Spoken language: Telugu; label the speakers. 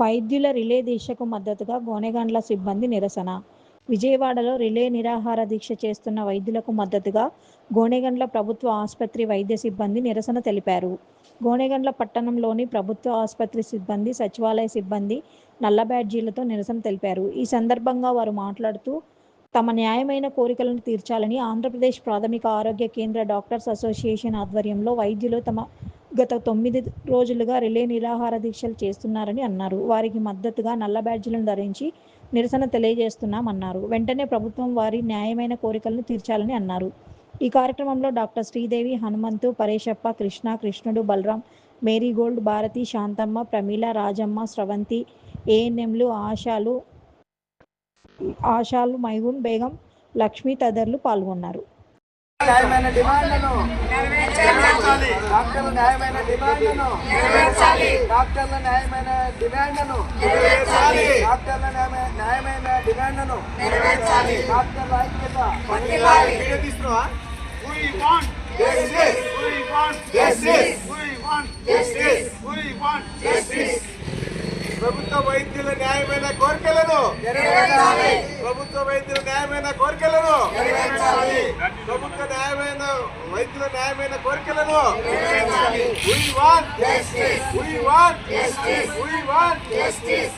Speaker 1: వైద్యుల రిలే దీక్షకు మద్దతుగా గోనెగండ్ల సిబ్బంది నిరసన. విజయవాడలో రిలే నిరాహార దీక్ష చేస్తున్న వైద్యులకు మద్దతుగా గోనెగండ్ల ప్రభుత్వ ఆసుపత్రి వైద్య సిబ్బంది నిరసన తెలిపారు. గోనెగండ్ల పట్టణంలోని ప్రభుత్వ ఆసుపత్రి సిబ్బంది సచివాలయ సిబ్బంది నల్ల బ్యాడ్జీలతో నిరసన తెలిపారు. ఈ సందర్భంగా వారు మాట్లాడుతూ తమ న్యాయమైన కోరికలను తీర్చాలని ఆంధ్రప్రదేశ్ ప్రాథమిక ఆరోగ్య కేంద్ర డాక్టర్స్ అసోసియేషన్ ఆధ్వర్యంలో వైద్యులు తమ గత తొమ్మిది రోజులుగా రిలే నిరాహార దీక్షలు చేస్తున్నారని అన్నారు. వారికి మద్దతుగా నల్ల బ్యాడ్జీలను ధరించి నిరసన తెలియజేస్తున్నామన్నారు. వెంటనే ప్రభుత్వం వారి న్యాయమైన కోరికలను తీర్చాలని అన్నారు. ఈ కార్యక్రమంలో డాక్టర్ శ్రీదేవి హనుమంతు పరేశప్ప కృష్ణ కృష్ణుడు బలరాం మేరీగోల్డ్ భారతి శాంతమ్మ ప్రమీల రాజమ్మ స్రవంతి ఏఎన్ఎంలు ఆశాలు ఆశాలు మైగున్ బేగం లక్ష్మీ తదితరులు పాల్గొన్నారు.
Speaker 2: న్యాయమైన డిమాండ్లను డాక్టర్ల న్యాయమైన డిమాండ్లను డాక్టర్ల న్యాయమైన డిమాండ్లను డాక్టర్ల న్యాయమైన డిమాండ్లను డాక్టర్ల ఐక్యత.
Speaker 3: ప్రభుత్వ వైద్యుల న్యాయమైన కోరికలను ప్రభుత్వ వైద్యుల న్యాయమైన కోరికలను ప్రభుత్వ న్యాయమైన వైద్యుల న్యాయమైన కోరికలను We want justice. We want justice. We want justice.